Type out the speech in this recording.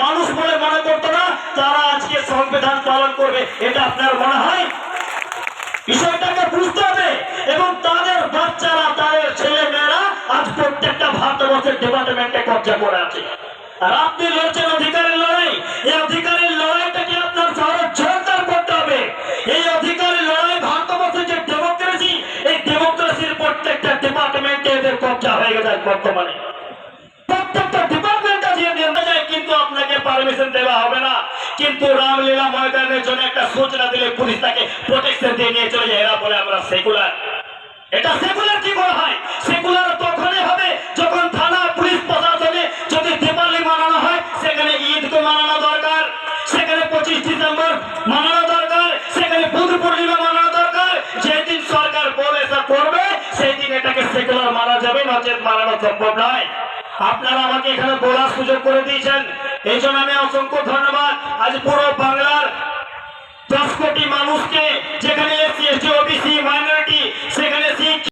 মানুষ বলে মনে করতো না, তারা আজকে সংবিধান পালন করবে, এটা আপনার মনে হয়? বিষয়টাকে বুঝতে হবে, এবং তাদের বাচ্চারা, তাদের ছেলে মেয়েরা আজ প্রত্যেকটা ভারতবর্ষের ডিপার্টমেন্টে কবজা করে আছে। আর আপনি লড়ছেন অধিকারের লড়াই, এই অধিকারের লড়াইটাকে আপনার শহরে জোরদার করতে হবে? এই অধিকারের লড়াই ভারতবর্ষের যে ডেমোক্রেসি এই ডেমোক্রেসির প্রত্যেকটা ডিপার্টমেন্টে এদের কবজা হয়ে গেছে বর্তমানে। দেওয়া হবে না। কিন্তু রামলীলা ময়দানের জন্য একটা সূচনা দিলে পুলিশ তাকে প্রোটেকশন দিয়ে নিয়ে চলে যায়। এরা বলে আমরা সেকুলার এটা সেকুলার কি বলা হয়? সেকুলার তখনই হবে যখন থানা পুলিশ প্রশাসনে যদি দিপালি মানানো হয়, সেখানে ঈদকে মানানো দরকার। সেখানে পঁচিশ ডিসেম্বর মানানো দরকার। সেখানে বুধ পূর্ণিমা মানানো দরকার। যেদিন সরকার বলে তা করবে সেই দিন এটাকে সেকুলার মানা যাবে, নচেত মানানো সম্ভব নয়। আপনারা আমাকে এখানে বলার সুযোগ করে দিয়েছেন। এই জন্য আমি অসংখ্য ধন্যবাদ। আজ পুরো বাংলার দশ কোটি মানুষকে